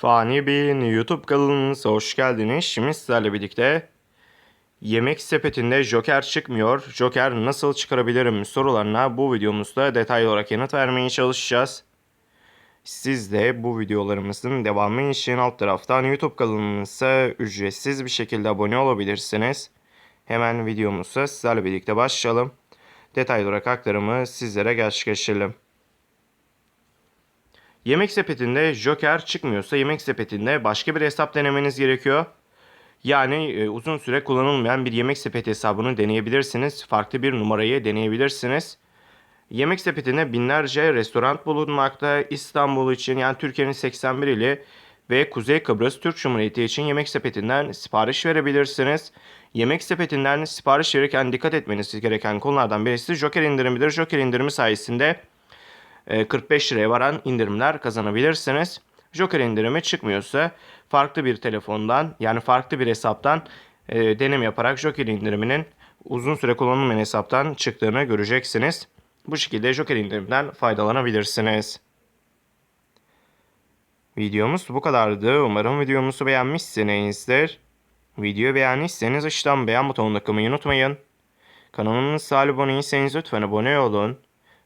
Fani Bey'in YouTube kanalınıza hoş geldiniz. Şimdi sizlerle birlikte yemek sepetinde Joker çıkmıyor. Joker nasıl çıkarabilirim sorularına bu videomuzda detaylı olarak yanıt vermeye çalışacağız. Siz de bu videolarımızın devamı için alt taraftan YouTube kanalımıza ücretsiz bir şekilde abone olabilirsiniz. Hemen videomuza sizlerle birlikte başlayalım. Detaylı olarak aktarımı sizlere gerçekleştirelim. Yemek sepetinde Joker çıkmıyorsa yemek sepetinde başka bir hesap denemeniz gerekiyor. Yani e, uzun süre kullanılmayan bir yemek sepeti hesabını deneyebilirsiniz. Farklı bir numarayı deneyebilirsiniz. Yemek sepetinde binlerce restoran bulunmakta. İstanbul için yani Türkiye'nin 81 ili ve Kuzey Kıbrıs Türk Cumhuriyeti için yemek sepetinden sipariş verebilirsiniz. Yemek sepetinden sipariş verirken dikkat etmeniz gereken konulardan birisi Joker indirimidir. Joker indirimi sayesinde 45 liraya varan indirimler kazanabilirsiniz. Joker indirimi çıkmıyorsa farklı bir telefondan yani farklı bir hesaptan e, deneme yaparak Joker indiriminin uzun süre kullanılmayan hesaptan çıktığını göreceksiniz. Bu şekilde Joker indiriminden faydalanabilirsiniz. Videomuz bu kadardı. Umarım videomuzu beğenmişsinizdir. Videoyu beğendiyseniz aşağıdan beğen butonuna tıklamayı unutmayın. Kanalımıza abone değilseniz lütfen abone olun.